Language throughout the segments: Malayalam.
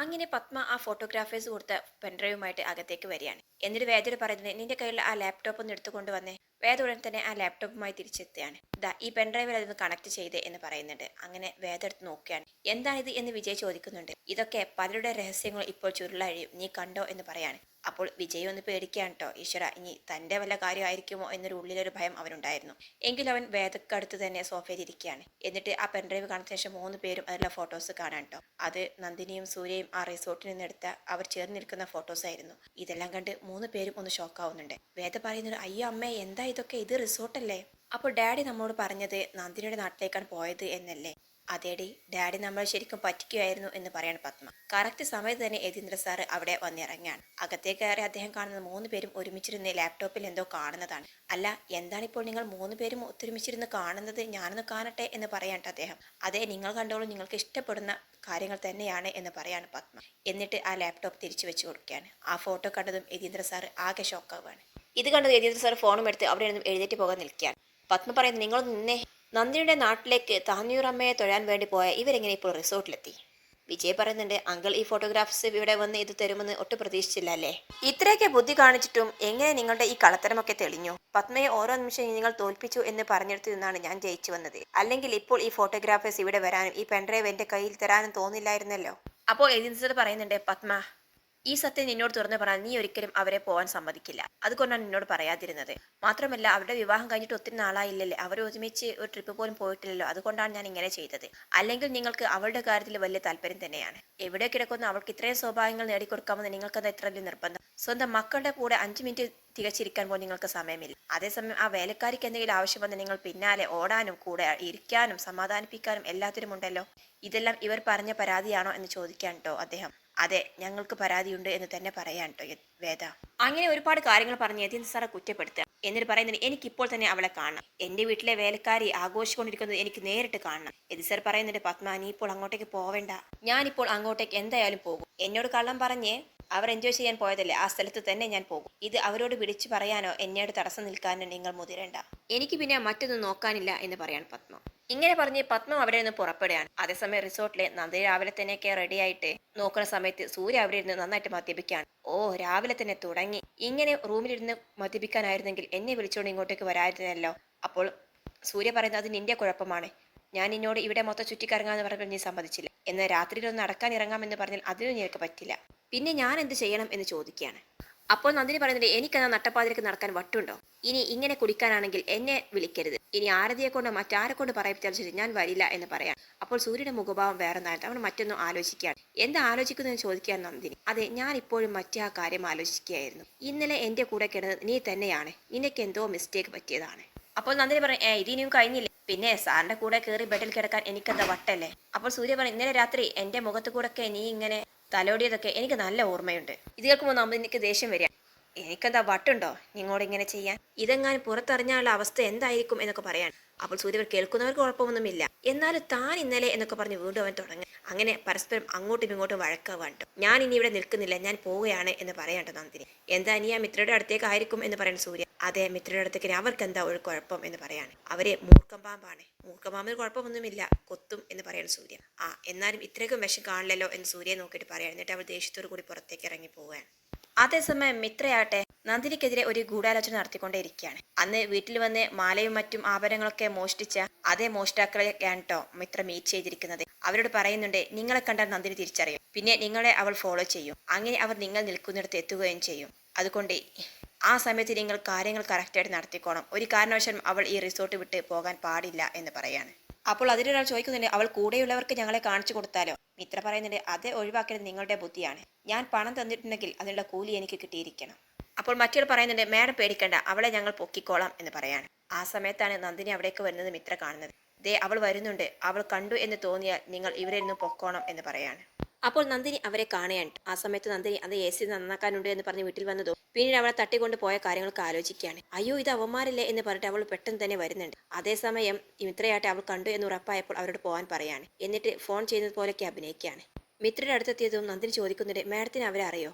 അങ്ങനെ പത്മ ആ ഫോട്ടോഗ്രാഫേഴ്സ് കൊടുത്ത പെൻഡ്രൈവുമായിട്ട് അകത്തേക്ക് വരികയാണ്. എന്നിട്ട് വേദയോട് പറയുന്നത് നിന്റെ കയ്യിലുള്ള ആ ലാപ്ടോപ്പ് ഒന്ന് എടുത്തുകൊണ്ട് വന്നേ. വേദ ഉടൻ തന്നെ ആ ലാപ്ടോപ്പുമായി തിരിച്ചെത്തുകയാണ്. ദാ ഈ പെൻഡ്രൈവിൽ അതൊന്ന് കണക്ട് ചെയ്ത് എന്ന് പറയുന്നുണ്ട്. അങ്ങനെ വേദ എടുത്ത് നോക്കുകയാണ്. എന്താണിത്? എന്ന് വിജയ് ചോദിക്കുന്നുണ്ട്. ഇതൊക്കെ പലരുടെ രഹസ്യങ്ങൾ ഇപ്പോൾ ചുരുളഴിയും. നീ കണ്ടോ? എന്ന് പറയാണ്. അപ്പോൾ വിജയ് ഒന്ന് പേടിക്കുകയാണ് കേട്ടോ ഈശ്വര ഇനി തന്റെ വല്ല കാര്യമായിരിക്കുമോ എന്നൊരു ഉള്ളിലൊരു ഭയം അവനുണ്ടായിരുന്നു. എങ്കിലും അവൻ വേദക്കടുത്ത് തന്നെ സോഫയിൽ ഇരിക്കുകയാണ്. എന്നിട്ട് ആ പെൻഡ്രൈവ് കാണുന്ന ശേഷം മൂന്ന് പേരും അതിലുള്ള ഫോട്ടോസ് കാണാൻ കേട്ടോ അത് നന്ദിനിയും സൂര്യയും ആ റിസോർട്ടിൽ നിന്നെടുത്ത അവർ ചേർന്ന് നിൽക്കുന്ന ഫോട്ടോസ് ആയിരുന്നു. ഇതെല്ലാം കണ്ട് മൂന്ന് പേരും ഒന്ന് ഷോക്കാവുന്നുണ്ട് വേദ പറയുന്നത് അയ്യോ അമ്മേ എന്താ ഇതൊക്കെ? ഇത് റിസോർട്ടല്ലേ അപ്പോൾ ഡാഡി നമ്മോട് പറഞ്ഞത് നന്ദിനിയുടെ നാട്ടിലേക്കാണ് പോയത് എന്നല്ലേ. അതേടി ഡാഡി നമ്മൾ ശരിക്കും പറ്റിക്കുകയായിരുന്നു എന്ന് പറയാണ് പത്മ. കറക്റ്റ് സമയത്ത് തന്നെ യതീന്ദ്ര സാറ് അവിടെ വന്നിറങ്ങാണ്. അകത്തേക്ക് കയറി അദ്ദേഹം കാണുന്ന മൂന്ന് പേരും ഒരുമിച്ചിരുന്ന് ലാപ്ടോപ്പിൽ എന്തോ കാണുന്നതാണ്. അല്ല എന്താണിപ്പോൾ നിങ്ങൾ മൂന്ന് പേരും ഒത്തൊരുമിച്ചിരുന്ന് കാണുന്നത്? ഞാനൊന്ന് കാണട്ടെ എന്ന് പറയാണ്ട് അദ്ദേഹം. അതെ നിങ്ങൾ കണ്ടോളൂ നിങ്ങൾക്ക് ഇഷ്ടപ്പെടുന്ന കാര്യങ്ങൾ തന്നെയാണ് എന്ന് പറയാണ് പത്മ. എന്നിട്ട് ആ ലാപ്ടോപ്പ് തിരിച്ചു വെച്ച് കൊടുക്കുകയാണ്. ആ ഫോട്ടോ കണ്ടതും യതീന്ദ്ര സാർ ആകെ ഷോക്കാവാണ് ഇത് കണ്ടത് യതീന്ദ്ര സാർ ഫോണും എടുത്ത് അവിടെ നിന്നും എഴുന്നേറ്റ് പോകാൻ നിൽക്കുകയാണ്. പത്മ പറയുന്നത് നിങ്ങൾ നിന്നെ. നന്ദിനിയുടെ നാട്ടിലേക്ക് താന്നൂറമ്മയെ തൊഴാൻ വേണ്ടി പോയ ഇവരെങ്ങനെ ഇപ്പോൾ റിസോർട്ടിലെത്തി? വിജയ് പറയുന്നുണ്ട് അങ്കിൾ ഈ ഫോട്ടോഗ്രാഫ്സ് ഇവിടെ വന്ന് ഇത് തരുമെന്ന് ഒട്ടും പ്രതീക്ഷിച്ചില്ല അല്ലേ? ഇത്രയൊക്കെ ബുദ്ധി കാണിച്ചിട്ടും എങ്ങനെ നിങ്ങളുടെ ഈ കളത്തരമൊക്കെ തെളിഞ്ഞു? പത്മയെ ഓരോ നിമിഷം നിങ്ങൾ തോൽപ്പിച്ചു എന്ന് പറഞ്ഞെടുത്തു നിന്നാണ് ഞാൻ ജയിച്ചു വന്നത്. അല്ലെങ്കിൽ ഇപ്പോൾ ഈ ഫോട്ടോഗ്രാഫേഴ്സ് ഇവിടെ വരാനും ഈ പെൻഡ്രൈവ് എന്റെ കയ്യിൽ തരാനും തോന്നില്ലായിരുന്നല്ലോ? അപ്പോൾ ഏജൻസർ പറയുന്നുണ്ട് പത്മ ഈ സത്യം നിന്നോട് തുറന്നു പറഞ്ഞാൽ നീ ഒരിക്കലും അവരെ പോകാൻ സമ്മതിക്കില്ല. അതുകൊണ്ടാണ് നിന്നോട് പറയാതിരുന്നത്. മാത്രമല്ല അവരുടെ വിവാഹം കഴിഞ്ഞിട്ട് ഒത്തിരി നാളായില്ലല്ലേ? അവർ ഒരുമിച്ച് ഒരു ട്രിപ്പ് പോലും പോയിട്ടില്ലല്ലോ? അതുകൊണ്ടാണ് ഞാൻ ഇങ്ങനെ ചെയ്തത്. അല്ലെങ്കിൽ നിങ്ങൾക്ക് അവളുടെ കാര്യത്തിൽ വലിയ താല്പര്യം തന്നെയാണ്. എവിടെ കിടക്കുന്ന? അവൾക്ക് ഇത്രയും സ്വഭാവങ്ങൾ നേടിക്കൊടുക്കാമെന്ന് നിങ്ങൾക്കത് എത്ര വലിയ നിർബന്ധം? സ്വന്തം മക്കളുടെ കൂടെ അഞ്ച് മിനിറ്റ് തികച്ചിരിക്കാൻ പോലും നിങ്ങൾക്ക് സമയമില്ല. അതേസമയം ആ വേലക്കാരിക്ക് എന്തെങ്കിലും ആവശ്യം വന്ന് നിങ്ങൾ പിന്നാലെ ഓടാനും കൂടെ ഇരിക്കാനും സമാധാനിപ്പിക്കാനും എല്ലാത്തിനും ഉണ്ടല്ലോ? ഇതെല്ലാം ഇവർ പറഞ്ഞ പരാതിയാണോ എന്ന് ചോദിക്കാൻ കേട്ടോ അദ്ദേഹം. അതെ ഞങ്ങൾക്ക് പരാതിയുണ്ട് എന്ന് തന്നെ പറയാൻ കേട്ടോ വേദ. അങ്ങനെ ഒരുപാട് കാര്യങ്ങൾ പറഞ്ഞ് യതീന്ദ്ര സാറെ കുറ്റപ്പെടുത്തുക. എന്നിട്ട് പറയുന്നത് എനിക്കിപ്പോൾ തന്നെ അവളെ കാണണം. എന്റെ വീട്ടിലെ വേലക്കാരി ആഘോഷിക്കൊണ്ടിരിക്കുന്നത് എനിക്ക് നേരിട്ട് കാണണം. എതി സാർ പറയുന്നുണ്ട് പത്മ നീ ഇപ്പോൾ അങ്ങോട്ടേക്ക് പോവേണ്ട. ഞാനിപ്പോൾ അങ്ങോട്ടേക്ക് എന്തായാലും പോകും. എന്നോട് കള്ളം പറഞ്ഞേ അവർ എൻജോയ് ചെയ്യാൻ പോയതല്ലേ ആ സ്ഥലത്ത് തന്നെ ഞാൻ പോകും. ഇത് അവരോട് വിളിച്ചു പറയാനോ എന്നോട് തടസ്സം നിൽക്കാനോ നിങ്ങൾ മുതിരണ്ട. എനിക്ക് പിന്നെ മറ്റൊന്നും നോക്കാനില്ല എന്ന് പറയാൻ പത്മ. ഇങ്ങനെ പറഞ്ഞ് പത്മ അവിടെ നിന്ന് പുറപ്പെടുകയാണ്. അതേസമയം റിസോർട്ടിലെ നന്ദി രാവിലെ തന്നെയൊക്കെ റെഡി ആയിട്ട് നോക്കുന്ന സമയത്ത് സൂര്യ അവിടെ ഇരുന്ന് നന്നായിട്ട് മദ്യപിക്കുകയാണ്. ഓ രാവിലെ തന്നെ തുടങ്ങി. ഇങ്ങനെ റൂമിലിരുന്ന് മദ്യപിക്കാനായിരുന്നെങ്കിൽ എന്നെ വിളിച്ചുകൊണ്ട് ഇങ്ങോട്ടേക്ക് വരായിരുന്നല്ലോ അപ്പോൾ സൂര്യ പറയുന്നത് അത് നിന്റെ കുഴപ്പമാണ്. ഞാൻ നിന്നോട് ഇവിടെ മൊത്തം ചുറ്റിക്കറങ്ങാന്ന് പറഞ്ഞപ്പോൾ നീ സമ്മതിച്ചില്ല. എന്നാൽ രാത്രിയിലൊന്ന് നടക്കാൻ ഇറങ്ങാമെന്ന് പറഞ്ഞാൽ അതിനും നിനക്ക് പറ്റില്ല. പിന്നെ ഞാൻ എന്ത് ചെയ്യണം എന്ന് ചോദിക്കുകയാണ്. അപ്പോൾ നന്ദിനി പറയുന്നുണ്ട് എനിക്കെന്നാ നട്ടപ്പാതിരക്ക് നടക്കാൻ വട്ടുണ്ടോ? ഇനി ഇങ്ങനെ കുടിക്കാനാണെങ്കിൽ എന്നെ വിളിക്കരുത്. ഇനി ആരതിയെ കൊണ്ടോ മറ്റാരെ കൊണ്ട് പറയിപ്പിച്ചാലും ശരി ഞാൻ വരില്ല എന്ന് പറയാം അപ്പോൾ സൂര്യയുടെ മുഖഭാവം വേറെ നേരത്തെ അവൻ മറ്റൊന്നും ആലോചിക്കുകയാണ്. എന്താ ആലോചിക്കുന്നതെന്ന് ചോദിക്കാൻ നന്ദിനി. അതെ ഞാൻ ഇപ്പോഴും മറ്റേ ആ കാര്യം ആലോചിക്കുകയായിരുന്നു. ഇന്നലെ എന്റെ കൂടെ കിടന്നത് നീ തന്നെയാണ്. നിനക്ക് എന്തോ മിസ്റ്റേക്ക് പറ്റിയതാണ്. അപ്പോൾ നന്ദിനി പറയും ഏ ഇതിനും കഴിഞ്ഞില്ല. പിന്നെ സാറിന്റെ കൂടെ കയറി ബെഡിൽ കിടക്കാൻ എനിക്കെന്താ വട്ടല്ലേ? അപ്പോൾ സൂര്യ പറയും ഇന്നലെ രാത്രി എന്റെ മുഖത്ത് കൂടെ നീ ഇങ്ങനെ തലോടിയതൊക്കെ എനിക്ക് നല്ല ഓർമ്മയുണ്ട്. ഇത് കേൾക്കുമ്പോൾ നമ്മൾ എനിക്ക് ദേഷ്യം വരിക. എനിക്കെന്താ വട്ടുണ്ടോ നിങ്ങളോട് ഇങ്ങനെ ചെയ്യാൻ? ഇതെങ്ങാനും പുറത്തറിഞ്ഞാനുള്ള അവസ്ഥ എന്തായിരിക്കും എന്നൊക്കെ പറയാൻ. അപ്പോൾ സൂര്യവർ കേൾക്കുന്നവർക്ക് കുഴപ്പമൊന്നുമില്ല. എന്നാലും താൻ ഇന്നലെ എന്നൊക്കെ പറഞ്ഞ് വീണ്ടും അവൻ തുടങ്ങി. അങ്ങനെ പരസ്പരം അങ്ങോട്ടും ഇങ്ങോട്ടും വഴക്കാവാണ്ട് ഞാൻ ഇനി ഇവിടെ നിൽക്കുന്നില്ല ഞാൻ പോവുകയാണ് എന്ന് പറയണ്ട നന്ദിനി. എന്താ നീ ആ മിത്രയുടെ അടുത്തേക്ക് ആയിരിക്കും എന്ന് പറയുന്ന സൂര്യ. അതെ മിത്രയുടെ അടുത്തേക്ക് അവർക്ക് എന്താ ഒരു കുഴപ്പം എന്ന് പറയാണ്. അവരെ മൂർക്കം പാമ്പാണ്. മൂർക്കം പാമ്പിന് കുഴപ്പമൊന്നുമില്ല കൊത്തും എന്ന് പറയുന്ന സൂര്യ. ആ എന്നാലും ഇത്രയ്ക്കും വിഷം കാണില്ലല്ലോ എന്ന് സൂര്യയെ നോക്കിയിട്ട് പറയാം എന്നിട്ട് അവൾ ദേഷ്യത്തോടു കൂടി പുറത്തേക്ക് ഇറങ്ങി പോവുകയാണ്. അതേസമയം മിത്രയാട്ടെ നന്ദിനിക്കെതിരെ ഒരു ഗൂഢാലോചന നടത്തിക്കൊണ്ടേയിരിക്കുകയാണ്. അന്ന് വീട്ടിൽ വന്ന് മാലയും മറ്റും ആഭരണങ്ങളൊക്കെ മോഷ്ടിച്ച അതേ മോഷ്ടാക്കളെയാണ് കേട്ടോ മിത്ര മീറ്റ് ചെയ്തിരിക്കുന്നത്. അവരോട് പറയുന്നുണ്ട് നിങ്ങളെ കണ്ടാൽ നന്ദിനി തിരിച്ചറിയും. പിന്നെ നിങ്ങളെ അവൾ ഫോളോ ചെയ്യും. അങ്ങനെ അവർ നിങ്ങൾ നിൽക്കുന്നിടത്ത് എത്തുകയും ചെയ്യും. അതുകൊണ്ട് ആ സമയത്ത് നിങ്ങൾ കാര്യങ്ങൾ കറക്റ്റായിട്ട് നടത്തിക്കോണം. ഒരു കാരണവശാലും അവൾ ഈ റിസോർട്ട് വിട്ട് പോകാൻ പാടില്ല എന്ന് പറയാണ്. അപ്പോൾ അതിലൊരാൾ ചോദിക്കുന്നുണ്ട് അവൾ കൂടെയുള്ളവർക്ക് ഞങ്ങളെ കാണിച്ചു കൊടുത്താലോ? മിത്ര പറയുന്നുണ്ട് അത് ഒഴിവാക്കേണ്ടത് നിങ്ങളുടെ ബുദ്ധിയാണ്. ഞാൻ പണം തന്നിട്ടുണ്ടെങ്കിൽ അതിനുള്ള കൂലി എനിക്ക് കിട്ടിയിരിക്കണം. അപ്പോൾ മറ്റൊരു പറയുന്നുണ്ട് മേഡം പേടിക്കണ്ട അവളെ ഞങ്ങൾ പൊക്കിക്കോളാം എന്ന് പറയാണ്. ആ സമയത്താണ് നന്ദിനി അവിടേക്ക് വരുന്നത് മിത്ര കാണുന്നത്. ദേ അവൾ വരുന്നുണ്ട് അവൾ കണ്ടു എന്ന് തോന്നിയാൽ നിങ്ങൾ ഇവരെ നിന്ന് പൊക്കോണം എന്ന് പറയാണ്. അപ്പോൾ നന്ദിനി അവരെ കാണുകയാണ്. ആ സമയത്ത് നന്ദിനി അത് എ സി നന്നാക്കാനുണ്ട് എന്ന് പറഞ്ഞ് വീട്ടിൽ വന്നതോ പിന്നീട് അവളെ തട്ടിക്കൊണ്ട് പോയ കാര്യങ്ങൾക്ക് ആലോചിക്കുകയാണ്. അയ്യോ ഇത് അവന്മാരില്ലേ എന്ന് പറഞ്ഞിട്ട് അവൾ പെട്ടെന്ന് തന്നെ വരുന്നുണ്ട്. അതേസമയം മിത്രയായിട്ട് അവൾ കണ്ടു എന്ന് ഉറപ്പായപ്പോൾ അവരോട് പോകാൻ പറയാണ്. എന്നിട്ട് ഫോൺ ചെയ്യുന്നത് പോലെയൊക്കെ അഭിനയിക്കുകയാണ്. മിത്രയുടെ അടുത്തെത്തിയതും നന്ദിനി ചോദിക്കുന്നുണ്ട് മാഡത്തിന് അവരെ അറിയോ?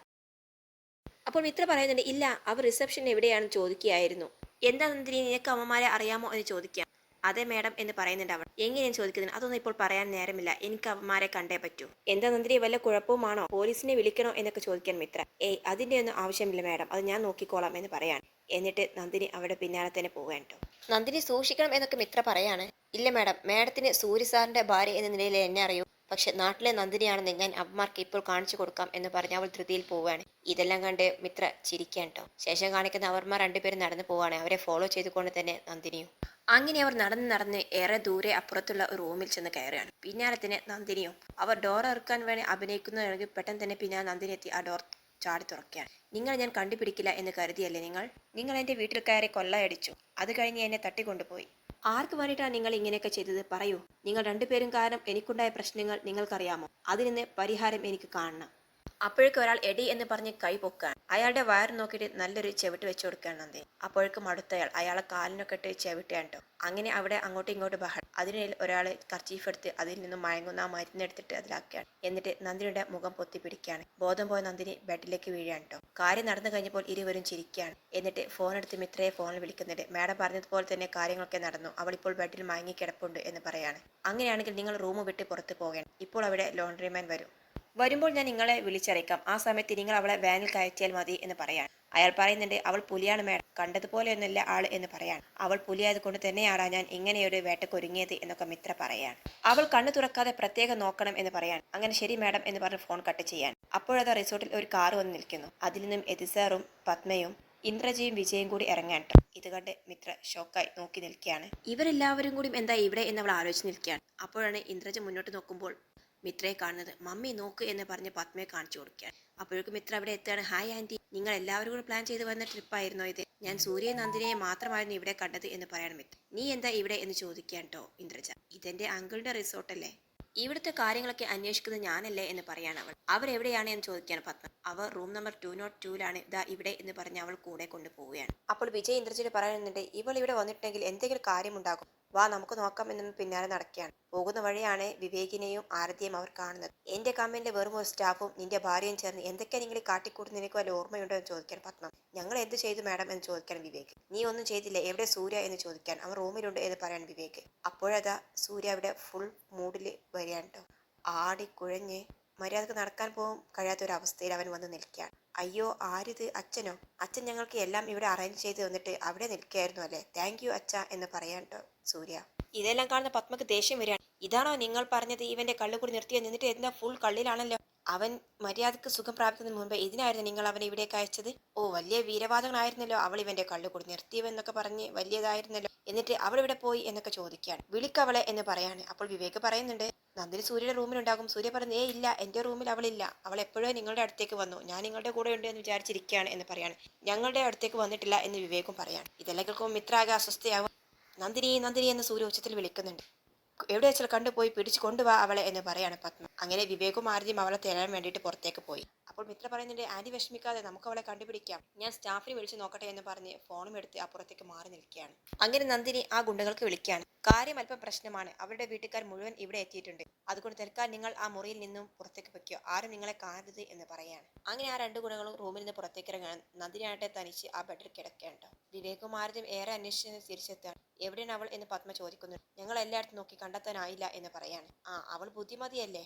അപ്പോൾ മിത്ര പറയുന്നുണ്ട് ഇല്ല അവർ റിസപ്ഷൻ എവിടെയാണെന്ന് ചോദിക്കുകയായിരുന്നു. എന്താ നന്ദിനി നിനക്ക് അമ്മമാരെ അറിയാമോ? എന്ന് ചോദിക്കാം അതെ മാഡം എന്ന് പറയുന്നുണ്ട് അവൾ. എങ്ങനെയാണ് ചോദിക്കുന്നത്. അതൊന്നും ഇപ്പോൾ പറയാൻ നേരമില്ല. എനിക്ക് അവന്മാരെ കണ്ടേ പറ്റൂ. എന്താ നന്ദിനി വല്ല കുഴപ്പവുമാണോ? പോലീസിനെ വിളിക്കണോ? എന്നൊക്കെ ചോദിക്കാൻ മിത്ര. ഏയ് അതിന്റെ ഒന്നും ആവശ്യമില്ല മാഡം. അത് ഞാൻ നോക്കിക്കോളാം എന്ന് പറയാണ്. എന്നിട്ട് നന്ദിനി അവിടെ പിന്നാലെ തന്നെ പോകാൻ കേട്ടോ. നന്ദിനി സൂക്ഷിക്കണം എന്നൊക്കെ മിത്ര പറയാണ്. ഇല്ല മാഡം. മാഡത്തിന് സൂര്യ സാറിന്റെ ഭാര്യ എന്ന നിലയിൽ എന്നെ അറിയൂ. പക്ഷെ നാട്ടിലെ നന്ദിനിയാണെന്ന് ഞാൻ അമ്മമാർക്ക് ഇപ്പോൾ കാണിച്ചു കൊടുക്കാം എന്ന് പറഞ്ഞ് അവൾ ധൃതിയിൽ പോവുകയാണ്. ഇതെല്ലാം കണ്ട് മിത്ര ചിരിക്കാൻ കേട്ടോ. ശേഷം കാണിക്കുന്ന അവർമാർ രണ്ടുപേരും നടന്നു പോവുകയാണ്. അവരെ ഫോളോ ചെയ്തുകൊണ്ട് തന്നെ നന്ദിനിയും. അങ്ങനെ അവർ നടന്ന് നടന്ന് ഏറെ ദൂരെ അപ്പുറത്തുള്ള റൂമിൽ ചെന്ന് കയറുകയാണ്. പിന്നാലെ തന്നെ നന്ദിനിയും. അവർ ഡോർ ഇറക്കാൻ വേണ്ടി അഭിനയിക്കുന്നതാണെങ്കിൽ പെട്ടെന്ന് തന്നെ പിന്നാലെ നന്ദിനി എത്തി. ആ ഡോർ ചാടി തുറക്കുകയാണ്. നിങ്ങൾ ഞാൻ കണ്ടുപിടിക്കില്ല എന്ന് കരുതിയല്ലേ നിങ്ങൾ? നിങ്ങൾ എന്റെ വീട്ടിൽ കയറി കൊള്ളയടിച്ചു. അത് കഴിഞ്ഞ് എന്നെ തട്ടിക്കൊണ്ടുപോയി. ആർക്ക് വേണ്ടിയിട്ടാണ് നിങ്ങൾ ഇങ്ങനെയൊക്കെ ചെയ്തത്? പറയൂ. നിങ്ങൾ രണ്ടുപേരും കാരണം എനിക്കുണ്ടായ പ്രശ്നങ്ങൾ നിങ്ങൾക്കറിയാമോ? അതിൽ നിന്ന് പരിഹാരം എനിക്ക് കാണണം. അപ്പോഴേക്കും ഒരാൾ എടി എന്ന് പറഞ്ഞ് കൈ പൊക്കാൻ. അയാളുടെ വയറ് നോക്കിയിട്ട് നല്ലൊരു ചെവിട്ട് വെച്ചു കൊടുക്കുകയാണ് നന്ദി. അപ്പോഴേക്കും അടുത്തയാൾ അയാളെ കാലിനൊക്കെ ഇട്ട് ചെവിട്ടാണ് അങ്ങനെ അവിടെ അങ്ങോട്ടും ഇങ്ങോട്ടും ബഹളം അതിനിടയിൽ ഒരാൾ കർച്ചീഫ് എടുത്ത് അതിൽ നിന്നും മയങ്ങുന്ന ആ മരുന്നെടുത്തിട്ട് അതിലാക്കുകയാണ്. എന്നിട്ട് നന്ദിനിയുടെ മുഖം പൊത്തി പിടിക്കുകയാണ് ബോധം പോയ നന്ദിനി ബെഡിലേക്ക് കേട്ടോ. കാര്യം നടന്നു കഴിഞ്ഞപ്പോൾ ഇരുവരും ചിരിക്കുകയാണ്. എന്നിട്ട് ഫോൺ എടുത്ത് മിത്രയെ ഫോണിൽ വിളിക്കുന്നുണ്ട്. മാഡം പറഞ്ഞതുപോലെ തന്നെ കാര്യങ്ങളൊക്കെ നടന്നു. അവൾ ഇപ്പോൾ ബെഡിൽ മയങ്ങി കിടപ്പുണ്ട് എന്ന് പറയാണ്. അങ്ങനെയാണെങ്കിൽ നിങ്ങൾ റൂം വിട്ട് പുറത്ത് പോകണം ഇപ്പോൾ അവിടെ ലോണ്ടറിമാൻ വരും. വരുമ്പോൾ ഞാൻ നിങ്ങളെ വിളിച്ചറിയിക്കാം. ആ സമയത്ത് നിങ്ങൾ അവളെ വാനിൽ കയറ്റിയാൽ മതി എന്ന് പറയാൻ അയാൾ പറയുന്നുണ്ട് അവൾ പുലിയാണ് മേഡം. കണ്ടതുപോലെയൊന്നുമല്ല ആൾ എന്ന് പറയാൻ അവൾ പുലിയായത് കൊണ്ട് തന്നെയാണ് ഞാൻ ഇങ്ങനെയൊരു വേട്ടക്കൊരുങ്ങിയത് എന്നൊക്കെ മിത്ര പറയാൻ അവൾ കണ്ണു തുറക്കാതെ പ്രത്യേകം നോക്കണം എന്ന് പറയാൻ അങ്ങനെ ശരി മേഡം എന്ന് പറഞ്ഞ് ഫോൺ കട്ട് ചെയ്യാൻ അപ്പോഴത് റിസോർട്ടിൽ ഒരു കാർ വന്ന് നിൽക്കുന്നു. അതിൽ നിന്നും എതിസാറും പത്മയും ഇന്ദ്രജയും വിജയും കൂടി ഇറങ്ങാൻ ട്ടോ. ഇത് കണ്ട് മിത്ര ഷോക്കായി നോക്കി നിൽക്കുകയാണ്. ഇവരെല്ലാവരും കൂടി എന്താ ഇവിടെ എന്ന് അവൾ ആലോചിച്ച് നിൽക്കുകയാണ്. അപ്പോഴാണ് ഇന്ദ്രജ മുന്നോട്ട് നോക്കുമ്പോൾ മിത്രയെ കാണുന്നത്. മമ്മി നോക്ക് എന്ന് പറഞ്ഞ് പത്മയെ കാണിച്ചു കൊടുക്കുക അപ്പോഴേക്കും മിത്ര അവിടെ എത്തുകയാണ്. ഹായ് ആന്റി നിങ്ങൾ എല്ലാവരും കൂടെ പ്ലാൻ ചെയ്ത് വന്ന ട്രിപ്പായിരുന്നോ ഇത്? ഞാൻ സൂര്യ നന്ദിനിയെ മാത്രമായിരുന്നു ഇവിടെ കണ്ടത് എന്ന് പറയണം മിത്ര. നീ എന്താ ഇവിടെ എന്ന് ചോദിക്കാൻ കേട്ടോ ഇന്ദ്രജ. ഇതെന്റെ അങ്കിളുടെ റിസോർട്ടല്ലേ? ഇവിടുത്തെ കാര്യങ്ങളൊക്കെ അന്വേഷിക്കുന്നത് ഞാനല്ലേ എന്ന് പറയാണ് അവൾ. അവരെവിടെയാണ് എന്ന് ചോദിക്കാൻ പത്മ. അവർ റൂം നമ്പർ ടു നോട്ട് ടൂലാണ് ദാ ഇവിടെ എന്ന് പറഞ്ഞ് അവൾ കൂടെ കൊണ്ടുപോവുകയാണ്. അപ്പോൾ വിജയ് ഇന്ദ്രജിത് പറയുന്നുണ്ട് ഇവൾ ഇവിടെ വന്നിട്ടുണ്ടെങ്കിൽ എന്തെങ്കിലും കാര്യമുണ്ടാകും. വാ നമുക്ക് നോക്കാം എന്നും പിന്നാലെ നടക്കുകയാണ്. പോകുന്ന വഴിയാണ് വിവേകിനെയും ആരതിയും അവർ കാണുന്നത്. എന്റെ കമ്പനിയിലെ വെറും ഒരു സ്റ്റാഫും നിന്റെ ഭാര്യയും ചേർന്ന് എന്തൊക്കെയാണ് നിങ്ങൾ കാട്ടിക്കൂടുന്ന നിനക്ക് വല്ല ഓർമ്മയുണ്ടോ? എന്ന് ചോദിക്കാൻ പത്മം. ഞങ്ങൾ എന്ത് ചെയ്തു മാഡം? എന്ന് ചോദിക്കാൻ വിവേക്. നീ ഒന്നും ചെയ്തില്ല. എവിടെ സൂര്യ? എന്ന് ചോദിക്കാൻ അവൻ റൂമിലുണ്ട് എന്ന് പറയാൻ വിവേക്. അപ്പോഴതാ സൂര്യ അവിടെ ഫുൾ മൂഡിൽ വരികയാണ് കേട്ടോ ആടി കുഴഞ്ഞ് മര്യാദയ്ക്ക് നടക്കാൻ പോകും കഴിയാത്ത ഒരു അവസ്ഥയിൽ അവൻ വന്ന് നിൽക്കുകയാണ്. അയ്യോ ആരിത്? അച്ഛനോ? അച്ഛൻ ഞങ്ങൾക്ക് എല്ലാം ഇവിടെ അറേഞ്ച് ചെയ്ത് തന്നിട്ട് അവിടെ നിൽക്കുകയായിരുന്നു അല്ലേ? താങ്ക് യു അച്ഛ എന്ന് പറയാൻ കേട്ടോ സൂര്യ. ഇതെല്ലാം കാണുന്ന പത്മക്ക് ദേഷ്യം വരികയാണ്. ഇതാണോ നിങ്ങൾ പറഞ്ഞത്? ഇവന്റെ കള്ളുകൂടി നിർത്തിയ നിന്നിട്ട് എന്താ ഫുൾ കള്ളിലാണല്ലോ? അവൻ മര്യാദയ്ക്ക് സുഖം പ്രാപിക്കുന്നതിന് മുമ്പേ ഇതിനായിരുന്നു നിങ്ങൾ അവനെ ഇവിടേക്ക് അയച്ചത്? ഓ വലിയ വീരവാദങ്ങളായിരുന്നല്ലോ അവൾ ഇവന്റെ കള്ളുകൂടി നിർത്തിയവെന്നൊക്കെ പറഞ്ഞ് വലിയതായിരുന്നല്ലോ. എന്നിട്ട് അവൾ ഇവിടെ പോയി എന്നൊക്കെ ചോദിക്കുകയാണ്. വിളിക്കവളെ എന്ന് പറയാണ്. അപ്പോൾ വിവേക് പറയുന്നുണ്ട് നന്ദിനി സൂര്യയുടെ റൂമിലുണ്ടാകും. സൂര്യ പറഞ്ഞു ഏ ഇല്ല എന്റെ റൂമിൽ അവളില്ല. അവൾ എപ്പോഴും നിങ്ങളുടെ അടുത്തേക്ക് വന്നു. ഞാൻ നിങ്ങളുടെ കൂടെ ഉണ്ട് എന്ന് വിചാരിച്ചിരിക്കുകയാണ് എന്ന് പറയാണ്. ഞങ്ങളുടെ അടുത്തേക്ക് വന്നിട്ടില്ല എന്ന് വിവേകും പറയാണ്. ഇതെല്ലാം കേൾക്കുമ്പോൾ മിത്രാകെ അസ്വസ്ഥയാവും. നന്ദിനി നന്ദിനി എന്ന് സൂര്യ ഉച്ചത്തിൽ വിളിക്കുന്നുണ്ട്. എവിടെ വെച്ചാൽ കണ്ടുപോയി പിടിച്ചു കൊണ്ടുവാ അവളെ എന്ന് പറയാണ് പത്മ. അങ്ങനെ വിവേകും ആരതിയും അവളെ തേടാൻ വേണ്ടിയിട്ട് പുറത്തേക്ക് പോയി. അപ്പോൾ മിത്ര പറയുന്നുണ്ട് ആന്റി വിഷമിക്കാതെ നമുക്ക് അവളെ കണ്ടുപിടിക്കാം. ഞാൻ സ്റ്റാഫിനെ വിളിച്ചു നോക്കട്ടെ എന്ന് പറഞ്ഞ് ഫോണും എടുത്ത് അപ്പുറത്തേക്ക് മാറി നിൽക്കുകയാണ്. അങ്ങനെ നന്ദിനി ആ ഗുണ്ടകൾക്ക് വിളിക്കുകയാണ്. കാര്യം അല്പം പ്രശ്നമാണ്. അവരുടെ വീട്ടുകാർ മുഴുവൻ ഇവിടെ എത്തിയിട്ടുണ്ട്. അതുകൊണ്ട് തൽക്കാലം നിങ്ങൾ ആ മുറിയിൽ നിന്നും പുറത്തേക്ക് വയ്ക്കുക ആരും നിങ്ങളെ കാണരുത് എന്ന് പറയാണ്. അങ്ങനെ ആ രണ്ട് ഗുണങ്ങളും റൂമിൽ നിന്ന് പുറത്തേക്ക് ഇറങ്ങാൻ നന്ദിനായിട്ട് തനിച്ച് ആ ബെഡിൽ കിടക്കേണ്ട. വിവേകും ഏറെ അന്വേഷിച്ച് തിരിച്ചെത്താണ് എവിടെയാണ് അവൾ എന്ന് പത്മ ചോദിക്കുന്നു. ഞങ്ങൾ എല്ലായിടത്തും നോക്കി കണ്ടെത്താനായില്ല എന്ന് പറയാണ്. ആ അവൾ ബുദ്ധിമതിയല്ലേ?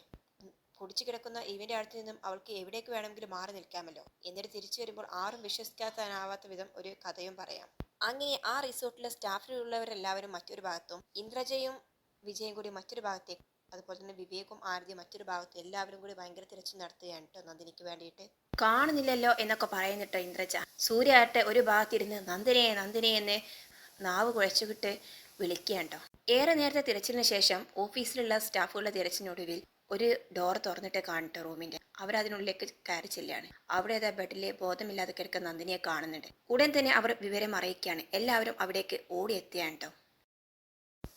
കുടിച്ചു കിടക്കുന്ന ഇവന്റെ അടുത്ത് നിന്നും അവൾക്ക് എവിടേക്ക് വേണമെങ്കിലും മാറി നിൽക്കാമല്ലോ. എന്നിട്ട് തിരിച്ചു വരുമ്പോൾ ആരും വിശ്വസിക്കാത്തനാവാത്ത വിധം ഒരു കഥയും പറയാം. അങ്ങനെ ആ റിസോർട്ടിലെ സ്റ്റാഫിലുള്ളവരെല്ലാവരും മറ്റൊരു ഭാഗത്തും ഇന്ദ്രജയും വിജയും കൂടി മറ്റൊരു ഭാഗത്തേക്ക് അതുപോലെ തന്നെ വിവേകും ആരതി മറ്റൊരു ഭാഗത്ത് എല്ലാവരും കൂടി ഭയങ്കര തിരച്ചിൽ നടത്തുകയാണ് കേട്ടോ നന്ദിനിക്ക് വേണ്ടിയിട്ട്. കാണുന്നില്ലല്ലോ എന്നൊക്കെ പറയുന്നിട്ടോ ഇന്ദ്രജ. സൂര്യ ആട്ടെ ഒരു ഭാഗത്തിരുന്ന് നന്ദിനെ നന്ദിനെ എന്ന് നാവ് കുഴച്ചുവിട്ട് വിളിക്കുകയുണ്ടോ ഏറെ നേരത്തെ തിരച്ചിലിന് ശേഷം ഓഫീസിലുള്ള സ്റ്റാഫുകളുടെ തിരച്ചിലിനൊടുവിൽ ഒരു ഡോർ തുറന്നിട്ട് കാണട്ടെ റൂമിന്റെ അവരതിനുള്ളിലേക്ക് കയറി ചെല്ലുകയാണ്. അവിടെ അതാ ബെഡിലെ ബോധമില്ലാതെ കിടക്കുന്ന നന്ദിനിയെ കാണുന്നുണ്ട്. ഉടൻ തന്നെ അവർ വിവരം അറിയിക്കുകയാണ്. എല്ലാവരും അവിടേക്ക് ഓടിയെത്തിയാണ് കേട്ടോ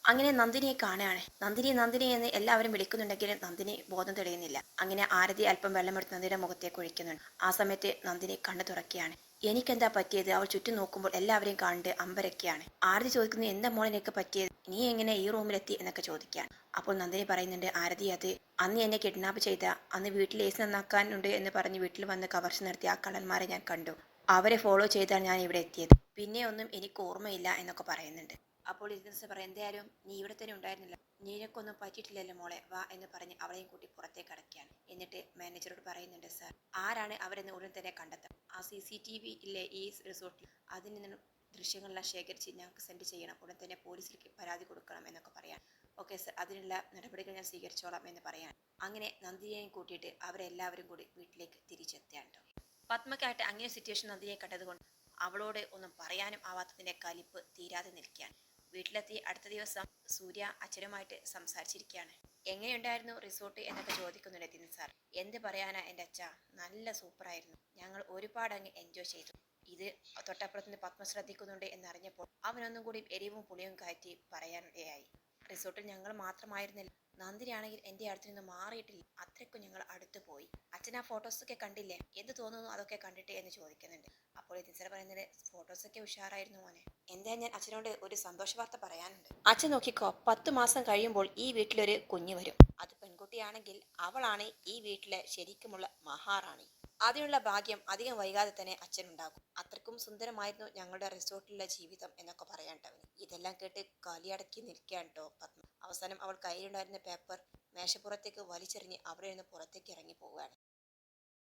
അങ്ങനെ നന്ദിനിയെ കാണുകയാണ്. നന്ദിനി നന്ദിനി എന്ന് എല്ലാവരും വിളിക്കുന്നുണ്ടെങ്കിലും നന്ദിനി ബോധം തെളിയുന്നില്ല. അങ്ങനെ ആരതി അല്പം വെള്ളമെടുത്ത് നന്ദിയുടെ മുഖത്തേക്ക് ഒഴിക്കുന്നുണ്ട്. ആ സമയത്ത് നന്ദിനി കണ്ണു തുറക്കുകയാണ്. എനിക്കെന്താ പറ്റിയത്? അവൾ ചുറ്റും നോക്കുമ്പോൾ എല്ലാവരെയും കണ്ട് അമ്പരക്കുകയാണ്. ആരതി ചോദിക്കുന്നത് എന്താ മോളിനൊക്കെ പറ്റിയത്? നീ എങ്ങനെ ഈ റൂമിലെത്തി എന്നൊക്കെ ചോദിക്കാൻ അപ്പോൾ നന്ദിനി പറയുന്നുണ്ട് ആരതി അത് അന്ന് എന്നെ കിഡ്നാപ്പ് ചെയ്ത അന്ന് വീട്ടിൽ ഏസ് നന്നാക്കാനുണ്ട് എന്ന് പറഞ്ഞ് വീട്ടിൽ വന്ന് കവർച്ച നടത്തിയ ആ കള്ളന്മാരെ ഞാൻ കണ്ടു. അവരെ ഫോളോ ചെയ്താണ് ഞാൻ ഇവിടെ എത്തിയത്. പിന്നെ ഒന്നും എനിക്ക് ഓർമ്മയില്ല എന്നൊക്കെ പറയുന്നുണ്ട്. അപ്പോൾ ഇതിൻസ പറയാം എന്തായാലും നീ ഇവിടെ തന്നെ ഉണ്ടായിരുന്നില്ല. നിനക്കൊന്നും പറ്റിയിട്ടില്ലല്ലോ മോളെ വാ എന്ന് പറഞ്ഞ് അവളെയും കൂട്ടി പുറത്തേക്ക് അടക്കുകയാണ്. എന്നിട്ട് മാനേജറോട് പറയുന്നുണ്ട് സാർ ആരാണ് അവരെന്ന് ഉടൻ തന്നെ കണ്ടെത്താം ആ സി സി ടി വി ഇല്ലേ ഈ റിസോർട്ടിൽ അതിൽ നിന്ന് ദൃശ്യങ്ങളെല്ലാം ശേഖരിച്ച് ഞങ്ങൾക്ക് സെൻഡ് ചെയ്യണം. ഉടൻ തന്നെ പോലീസിലേക്ക് പരാതി കൊടുക്കണം എന്നൊക്കെ പറയാം ഓക്കെ സർ അതിനുള്ള നടപടികൾ ഞാൻ സ്വീകരിച്ചോളാം എന്ന് പറയാൻ. അങ്ങനെ നന്ദിനിയെയും കൂട്ടിയിട്ട് അവരെല്ലാവരും കൂടി വീട്ടിലേക്ക് തിരിച്ചെത്തിയാണ് ട്ടോ. പത്മക്കായിട്ട് അങ്ങനെ സിറ്റുവേഷൻ നന്ദിനിയെ കണ്ടതുകൊണ്ട് അവളോട് ഒന്നും പറയാനും ആവാത്തതിന്റെ കലിപ്പ് തീരാതെ നിൽക്കുകയാണ്. വീട്ടിലെത്തി അടുത്ത ദിവസം സൂര്യ അച്ഛനുമായിട്ട് സംസാരിച്ചിരിക്കുകയാണ്. എങ്ങനെയുണ്ടായിരുന്നു റിസോർട്ട് എന്നൊക്കെ ചോദിക്കുന്നുണ്ട് ദിൻ സാർ. എന്ത് പറയാനാ എന്റെ അച്ഛ? നല്ല സൂപ്പറായിരുന്നു. ഞങ്ങൾ ഒരുപാട് അങ്ങ് എൻജോയ് ചെയ്തു. ഇത് തൊട്ടപ്പുറത്ത് നിന്ന് പത്മ ശ്രദ്ധിക്കുന്നുണ്ട് എന്നറിഞ്ഞപ്പോൾ അവനൊന്നും കൂടി എരിവും പുളിയും കയറ്റി പറയാനിടയായി. റിസോർട്ടിൽ ഞങ്ങൾ മാത്രമായിരുന്നില്ല. നന്ദിനിയാണെങ്കിൽ എന്റെ അടുത്ത് നിന്ന് മാറിയിട്ടില്ല. അത്രയ്ക്കും ഞങ്ങൾ അടുത്ത് പോയി. അച്ഛൻ ആ ഫോട്ടോസൊക്കെ കണ്ടില്ലേ? എന്ത് തോന്നുന്നു അതൊക്കെ കണ്ടിട്ട് എന്ന് ചോദിക്കുന്നുണ്ട്. അപ്പോൾ ടീച്ചർ പറയുന്നത് ഫോട്ടോസൊക്കെ ഉഷാറായിരുന്നു മോനെ. എന്താ ഞാൻ അച്ഛനോട് ഒരു സന്തോഷ വാർത്ത പറയാനുണ്ട്. അച്ഛൻ നോക്കിക്കോ പത്ത് മാസം കഴിയുമ്പോൾ ഈ വീട്ടിലൊരു കുഞ്ഞു വരും. അത് പെൺകുട്ടിയാണെങ്കിൽ അവളാണ് ഈ വീട്ടിലെ ശരിക്കുമുള്ള മഹാറാണി. അതിനുള്ള ഭാഗ്യം അധികം വൈകാതെ തന്നെ അച്ഛനുണ്ടാകും. അത്രക്കും സുന്ദരമായിരുന്നു ഞങ്ങളുടെ റിസോർട്ടിലുള്ള ജീവിതം എന്നൊക്കെ പറയാണ്ടവന് ഇതെല്ലാം കേട്ട് കലിയടക്കി നിൽക്കുകയാണ് കേട്ടോ പത്മ. അവസാനം അവൾ കയ്യിലുണ്ടായിരുന്ന പേപ്പർ മേശപ്പുറത്തേക്ക് വലിച്ചെറിഞ്ഞ് അവിടെ നിന്ന് പുറത്തേക്ക് ഇറങ്ങി പോവുകയാണ്.